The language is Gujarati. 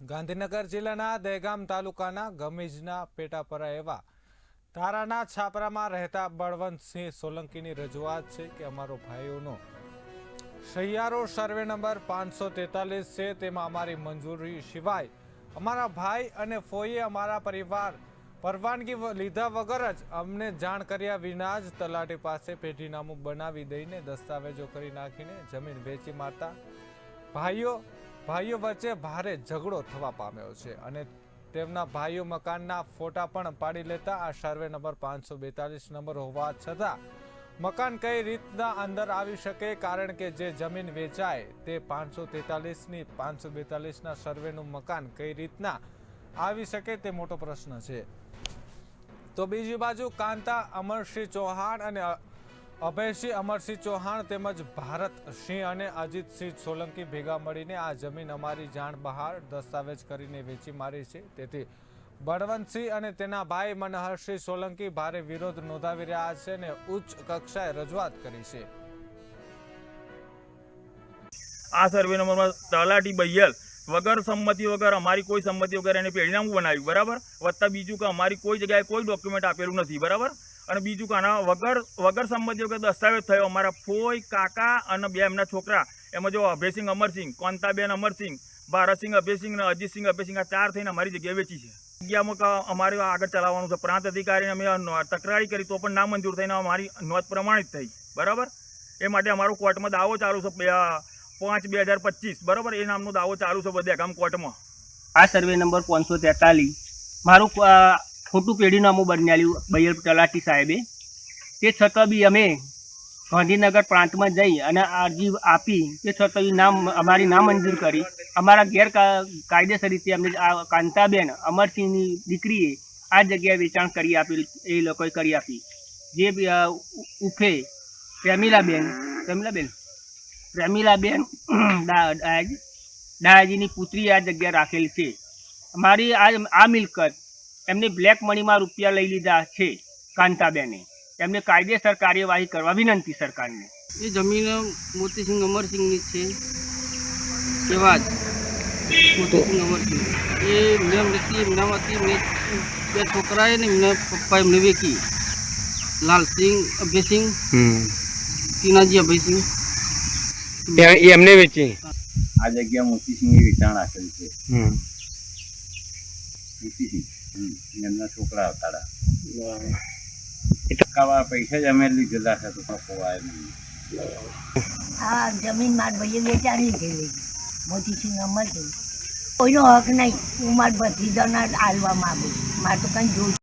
ગાંધીનગર જિલ્લાના દહેગામ તાલુકાના ગમીજના પેટાપરા એવા તારાના છાપરામાં રહેતા બળવંતસિંહ સોલંકીની રજૂઆત છે કે અમારો ભાઈઓનો સહિયારો સર્વે નંબર પાંચસો તેતાલીસ છે. તેમાં અમારી મંજૂરી સિવાય અમારા ભાઈ અને ફોઈએ અમારા પરિવાર પરવાનગી લીધા વગર જ અમને જાણ કર્યા વિના જ તલાટી પાસે પેઢીનામું બનાવી દઈને દસ્તાવેજો કરી નાખીને જમીન વેચી મારતા ભાઈઓ ભાઈઓ વચ્ચે ભારે ઝઘડો થવા પામ્યો છે અને તેમના ભાઈઓ મકાનના ફોટા પણ પાડી લેતા આ સર્વે નંબર પાંચસો બેતાલીસ નંબર હોવા છતાં મકાન કઈ રીતના અંદર આવી શકે કારણ કે જે જમીન વેચાય તે પાંચસો તેતાલીસની પાંચસો બેતાલીસના સર્વેનું મકાન કઈ રીતના આવી શકે તે મોટો પ્રશ્ન છે. તો બીજી બાજુ કાંતા અમરસિંહ ચૌહાણ અને અભયસિંહ, અમરસિંહ ચૌહાણ તેમજ ભારતસિંહ અને અજીતસિંહ સોલંકી ભેગા મળીને આ જમીન અમારી જાણ બહાર દસ્તાવેજ કરીને વેચી મારી છે. તેથી બળવંતસિંહ અને તેના ભાઈ મનહરસિંહ સોલંકી ભારે વિરોધ નોંધાવી રહ્યા છે અને ઉચ્ચ કક્ષાએ રજૂઆત કરી છે. આ સર્વે નંબરમાં તલાટી બૈયલ વગર સંમતિ વગર, અમારી કોઈ સંમતિ વગર એને પેઢીનામું બનાવ્યું. બરાબર? વત્તા બીજું કે અમારી કોઈ જગ્યાએ કોઈ ડોક્યુમેન્ટ આપેલું નથી. બરાબર? અને બીજું કાના, વગર વગર સંમતિ કે દસ્તાવેજ થયો. અમારા ફોઈ, કાકા અને બે એમના છોકરા. એમાં જો અભયસિંહ, અમરસિંહ, કોંતાબેન, અમરસિંહ ભારતસિંહ અભયસિંહ અને અજીતસિંહ અભયસિંહ આ ચાર થઈને અમારી જગ્યાએ વેચી છે. જગ્યામાં અમારે આગળ ચલાવવાનું છે. પ્રાંત અધિકારીને અમે તકરારી કરી, તો પણ ના મંજૂર થઈને અમારી નોંધ પ્રમાણિત થઈ. બરાબર? એ માટે અમારો કોર્ટમાં દાવો ચાલુ છે. પાંચ બે હજાર પચીસ. બરાબર? એ નામનો દાવો ચાલુ છે બધે ગામ કોર્ટમાં. આ સર્વે નંબર પાંચસો તેતાલીસ. મારું ખોટું પેઢીનામું બનાવ્યું બૈયલ તલાટી સાહેબે. તે છતાં બી અમે ગાંધીનગર પ્રાંતમાં જઈ અને અરજી આપી તે છતાં બી નામ, અમારી નામંજૂર કરી. અમારા ગેર કાયદેસર રીતે અમને આ કાંતાબેન અમરસિંહની દીકરીએ આ જગ્યાએ વેચાણ કરી આપી, એ લોકોએ કરી આપી. જે ઉફે પ્રેમિલાબેન પ્રેમિલાબેન? પ્રેમિલાબેન દાદાજીની પુત્રી આ જગ્યા રાખેલ છે. મારી આ આ મિલકત એમને બ્લેક મનીમાં રૂપિયા લઈ લીધા છે કાંતાબેને. એમને કાયદેસર કાર્યવાહી કરવા વિનંતી સરકારને. એ જમીન મોતીસિંહ અમરસિંહની છે. એવા જ મોતીસિંહ અમરસિંહ. એ મેમ નથી એમનામાંથી મેં બે છોકરાએ ને એમના પપ્પા એમને વેચી. લાલસિંહ અભયસિંહ ટીનાજી અભયસિંહ. એમને વેચી. આ જગ્યા મોતીસિંહની વેચાણ રાખેલ છે. મોતીસિંહ. એમના છોકરા હતા ટકાવા પૈસા જ અમે લીધેલા છે તો ખોવાય હા જમીન માર ભાઈએ વેચાણી ગયેલી મોતીસિંહ અમર કોઈનો હક નહીં. હું મારા ભત્રીજાના હાલવા માગું મારે તો કંઈ જોઈ